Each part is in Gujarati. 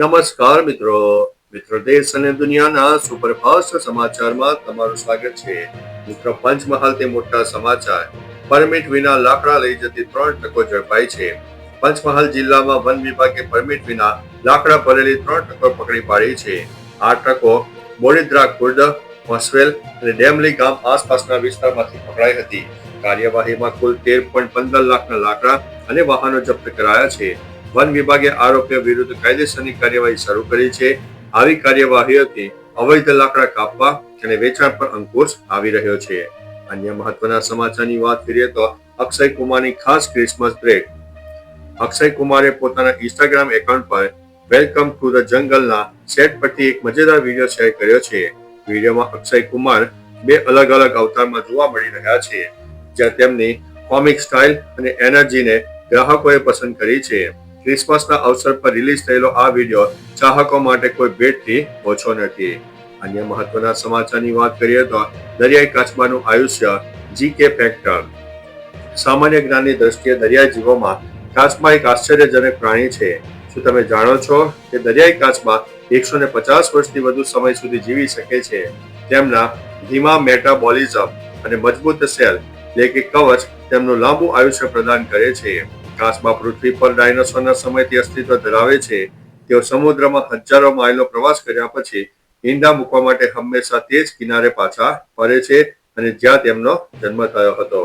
નમસ્કાર મિત્રો. મિત્રો દેશ અને દુનિયાના સુપરફાસ્ટ સમાચારમાં તમારું સ્વાગત છે. મિત્રો તે મોટા સમાચાર. પરમિટ વિના લાકડા લઈ જતી ત્રણ ટ્રકો ઝડપાઈ છે. પંચમહાલ જિલ્લામાં વન વિભાગે પરમિટ વિના લાકડા ભરેલી ત્રણ ટ્રકો પકડી પાડી છે. આ ટ્રકો બોડીદ્રા ખુર્દ, મસવેલ અને ડેમલી ગામ આસપાસના વિસ્તારમાંથી પકડાઈ હતી. કાર્યવાહીમાં કુલ તેર પોઈન્ટ પંદર લાખના લાકડા અને વાહનો જપ્ત કરાયા છે. વન વિભાગે આરોપીઓ વિરુદ્ધ કાયદેસરની કાર્યવાહી શરૂ કરી છે. આવી કાર્યવાહીઓથી અવૈધ લાકડા કાપવા અને વેચાણ પર અંકુશ આવી રહ્યો છે. અન્ય મહત્વના સમાચારની વાત કરીએ તો અક્ષય કુમારની ખાસ ક્રિસમસ બ્રેક. અક્ષય કુમારે પોતાના ઇન્સ્ટાગ્રામ એકાઉન્ટ પર વેલકમ ટુ ધ જંગલના સેટ પરથી એક મજેદાર વીડિયો શેર કર્યો છે. વિડીયોમાં અક્ષય કુમાર બે અલગ અલગ અવતારમાં જોવા મળી રહ્યા છે, જ્યાં તેમની કોમિક સ્ટાઇલ અને એનર્જીને ગ્રાહકોએ પસંદ કરી છે. ક્રિસમસના અવસર પર રિલીઝ થયેલો આ વીડિયો ચાહકો માટે કોઈ ભેટથી ઓછો નથી. અન્ય મહત્વના સમાચારની વાત કરીએ તો દરિયાઈ કાચબાનું આયુષ્ય જીકે ફેક્ટર. સામાન્ય જ્ઞાનની દ્રષ્ટિએ દરિયાઈ જીવોમાં કાચબા એક આશ્ચર્યજનક પ્રાણી છે. શું તમે જાણો છો કે દરિયાઈ કાચબા એકસો ને પચાસ વર્ષથી વધુ સમય સુધી જીવી શકે છે? તેમના ધીમા મેટાબોલિઝમ અને મજબૂત સેલ એટલે કે કવચ તેમનું લાંબુ આયુષ્ય પ્રદાન કરે છે. કાચબા પૃથ્વી પર ડાયનોસોરના સમયથી અસ્તિત્વ ધરાવે છે. તેઓ સમુદ્રમાં હજારો માઇલનો પ્રવાસ કર્યા પછી ઈંડા મૂકવા માટે હંમેશા તે જ કિનારે પાછા ફરે છે અને જ્યાં તેમનો જન્મ થયો હતો.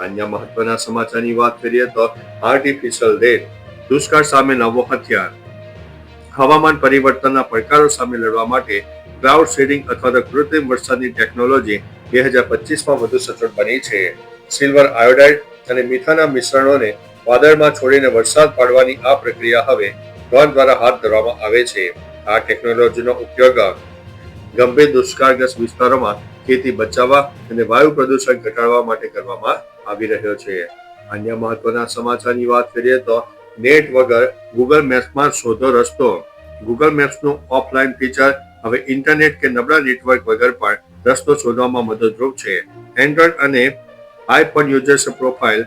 અન્ય મહત્વના સમાચારની વાત કરીએ તો આર્ટિફિશિયલ રેન દુષ્કાળ સામે નવો હથિયાર. હવામાન પરિવર્તનના પડકારો સામે લડવા માટે ક્લાઉડ શેડિંગ અથવા તો કૃત્રિમ વરસાદની ટેકનોલોજી બે હજાર પચીસમાં વધુ સચોટ બની છે. સિલ્વર આયોડાઇડ અને મીઠાના મિશ્રણોને વાદળમાં છોડીને વરસાદ પાડવાની આ પ્રક્રિયા હવે ડ્રોન દ્વારા હાથ ધરવામાં આવે છે. આ ટેકનોલોજીનો ઉપયોગ ગંભીર દુષ્કાળગ્રસ્ત વિસ્તારોમાં ખેતી બચાવવા અને વાયુ પ્રદૂષણ ઘટાડવા માટે કરવામાં આવી રહ્યો છે. અન્ય મહત્વના સમાચારની વાત કરીએ તો નેટ વગર ગૂગલ મેપ્સમાં શોધો રસ્તો. ગૂગલ મેપ્સનું ઓફલાઈન ફીચર હવે ઇન્ટરનેટ કે નબળા નેટવર્ક વગર પણ રસ્તો શોધવામાં મદદરૂપ છે. એન્ડ્રોઇડ અને આઈફોન યુઝર્સ પ્રોફાઇલ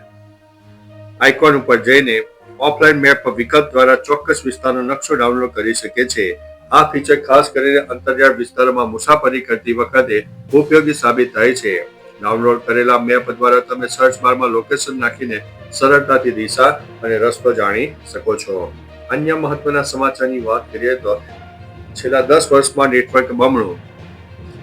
આઇકોન ઉપર જઈને ઓફલાઈન મેપ વિકલ્પ દ્વારા ચોક્કસ વિસ્તારનો નકશો ડાઉનલોડ કરી શકે છે. આ ફીચર ખાસ કરીને અંતરિયાળ વિસ્તારોમાં મુસાફરી કરતી વખતે ઉપયોગી સાબિત થાય છે. ડાઉનલોડ કરેલા મેપ દ્વારા તમે સર્ચ બારમાં લોકેશન નાખીને સરળતાથી દિશા અને રસ્તો જાણી શકો છો. અન્ય મહત્વના સમાચારની વાત કરીએ તો છેલ્લા દસ વર્ષમાં નેટવર્ક બમણું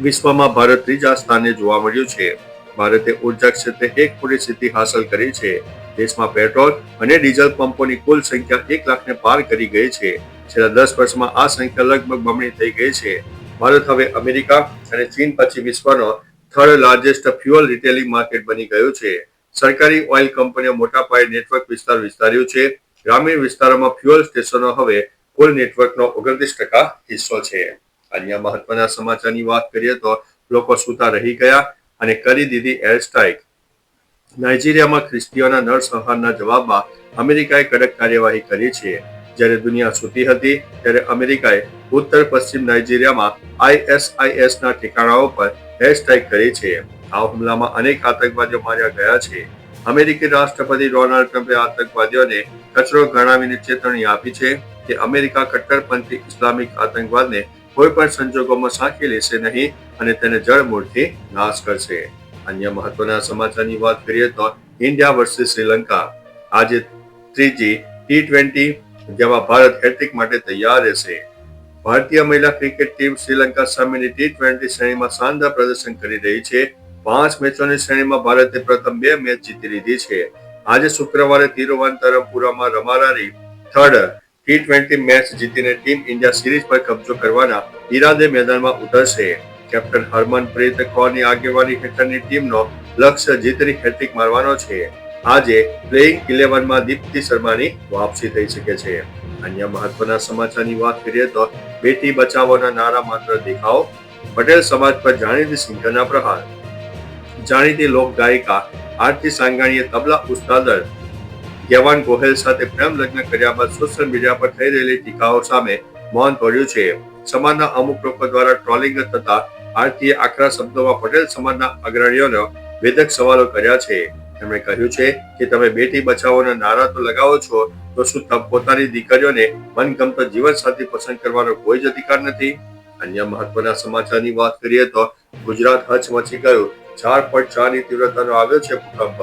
વિશ્વમાં ભારત ત્રીજા સ્થાને જોવા મળ્યું છે. ભારતે ઊર્જા ક્ષેત્રે એક પૂરી સિદ્ધિ હાંસલ કરી છે. દેશમાં પેટ્રોલ અને ડીઝલ પંપોની કુલ સંખ્યા એક લાખને પાર કરી ગઈ છે. છેલ્લા દસ વર્ષમાં આ સંખ્યા લગભગ બમણી થઈ ગઈ છે. ભારત હવે અમેરિકા અને ચીન પછી વિશ્વનો third largest fuel retailing market બની ગયું છે. સરકારી ઓઇલ કંપનીઓ મોટા પાયે નેટવર્ક વિસ્તાર વિસ્તાર્યું છે. ગ્રામીણ વિસ્તારોમાં ફ્યુઅલ સ્ટેશનો હવે કુલ નેટવર્કનો ઓગણત્રીસ ટકા હિસ્સો છે. અન્ય મહત્વના સમાચારની વાત કરીએ તો લોકો સૂતા રહી ગયા. અને કરી દીધી એર સ્ટ્રાઇક નાઇજીરિયામાં ખ્રિસ્તીઓના નરસંહારના જવાબમાં અમેરિકાએ કડક કાર્યવાહી કરી છે. જ્યારે દુનિયા સૂતી હતી, ત્યારે અમેરિકાએ ઉત્તર પશ્ચિમ નાઇજીરિયામાં આઈએસઆઈએસ ના ઠેકાણાઓ પર એર સ્ટ્રાઇક કરી છે. આ હુમલામાં અનેક આતંકવાદીઓ માર્યા ગયા છે. અમેરિકી રાષ્ટ્રપતિ ડોનાલ્ડ ટ્રમ્પે આતંકવાદીઓને કચરો ગણાવીને ચેતવણી આપી છે કે અમેરિકા કટ્ટરપંથી ઇસ્લામિક આતંકવાદને કોઈ પણ સંજોગોમાં સાંકી લેશે નહીં અને તેને જળમૂળથી નાશ કરશે. અન્ય મહત્વના સમાચારની વાત કરીએ તો ઇન્ડિયા વર્સિસ શ્રીલંકા. આજે ત્રીજી ટી ટ્વેન્ટી જેમાં ભારત હેટ્રિક માટે તૈયાર રહેશે. ભારતીય મહિલા ક્રિકેટ ટીમ શ્રીલંકા સામેની ટી ટ્વેન્ટી શ્રેણીમાં શાનદાર પ્રદર્શન કરી રહી છે. પાંચ મેચોની શ્રેણીમાં ભારતે પ્રથમ બે મેચ જીતી લીધી છે. આજે શુક્રવારે તિરુવનંતપુરમમાં રમાનારી થર્ડ ટી ટ્વેન્ટી મેચ જીતીને ટીમ ઇન્ડિયા સિરીઝ પર કબજો કરવાના ઈરાદે મેદાનમાં ઉતરશે. કેપ્ટન હરમનપ્રીત કૌરની આગેવાની હેઠળની ટીમનો લક્ષ્ય જીતની હેટ્રિક મારવાનો છે. આજે પ્લેઇંગ ઇલેવનમાં દીપ્તિ શર્માની વાપસી થઈ શકે છે. અન્ય મહત્વના સમાચારની વાત કરીએ તો બેટી બચાવોના નારા માત્ર દેખાવ, પટેલ સમાજ પર જાણીતી સિંગરના પ્રહાર. જાણીતી લોક ગાયિકા આરતી સાંગાણીએ તબલા ઉસ્તાદર યવાન ગોહેલ સાથે પ્રેમ લગ્ન કર્યા બાદ સોશિયલ મીડિયા પર થઈ રહેલી ટીકાઓ સામે મૌન તોડ્યું છે. સમાજના અમુક લોકો દ્વારા ટ્રોલિંગ થતા આરતીએ આકરા શબ્દોમાં પટેલ સમાજના અગ્રણીઓનો વેદક સવાલો કર્યા છે. તેમણે કહ્યું છે કે તમે બેટી બચાવોના નારા તો લગાવો છો, તો શું પોતાની દીકરીઓને મનગમતો જીવનસાથી પસંદ કરવાનો કોઈ જ અધિકાર નથી? અન્ય મહત્વના સમાચારની વાત કરીએ તો ગુજરાત હચમચી ગયું. ચાર પોઈન્ટ ચારની તીવ્રતાનો આવ્યો છે ભૂકંપ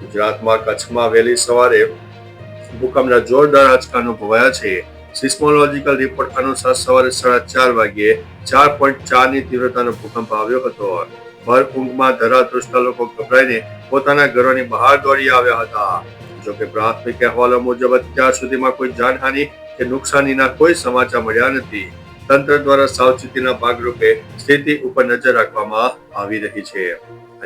ગુજરાતમાં કચ્છમાં વહેલી સવારે ભૂકંપના જોરદાર આંચકા અનુભવાયા છે. સિસ્મોલોજીકલ રિપોર્ટ અનુસાર સવારે સાડા ચાર વાગ્યે ચાર પોઈન્ટ ચારની તીવ્રતાનો ભૂકંપ આવ્યો હતો. ભર ઊંઘમાં ધરાતૃષ્ટ લોકો ગભરાઈને પોતાના ઘરોની બહાર દોડી આવ્યા હતા. જોકે પ્રાથમિક અહેવાલો મુજબ અત્યાર સુધીમાં કોઈ જાનહાનિ કે નુકસાનીના કોઈ સમાચાર મળ્યા નથી. તંત્ર દ્વારા સાવચેતીના ભાગરૂપે સ્થિતિ ઉપર નજર રાખવામાં આવી રહી છે.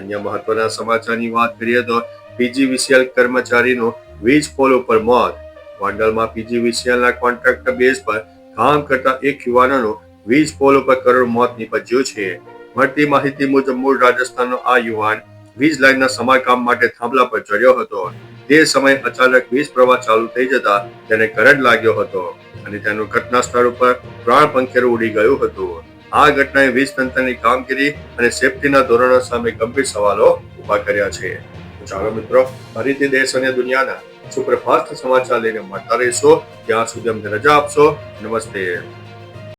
અન્ય મહત્વના સમાચારની વાત કરીએ તો પીજીવીસીએલ કર્મચારીનું વીજ પોલ ઉપર મોત. ગોંડલમાં પીજીવીસીએલના કોન્ટ્રાક્ટર બેઝ પર કામ કરતા એક યુવાનનો વીજ પોલ ઉપર કરોડ મોત નીપજ્યું છે. મળતી માહિતી મુજબ મૂળ રાજસ્થાનનો આ યુવાન વીજ લાઈનના સમારકામ માટે થાંભલા પર ચડ્યો હતો. તે સમયે અચાનક વીજ પ્રવાહ ચાલુ થઈ જતા તેને કરંટ લાગ્યો હતો અને તેનું ઘટના સ્થળ ઉપર પ્રાણ પંખેરું ઉડી ગયું હતું. આ ઘટનાએ વીજ તંત્રની કામગીરી અને સેફટીના ધોરણો સામે ગંભીર સવાલો ઊભા કર્યા છે. ચાલો મિત્રો, ફરીથી દેશ અને દુનિયાના સુપ્રફાસ્ટ સમાચાર લઈને મળતા રહીશો. ત્યાં સુધી અમને રજા આપશો. નમસ્તે.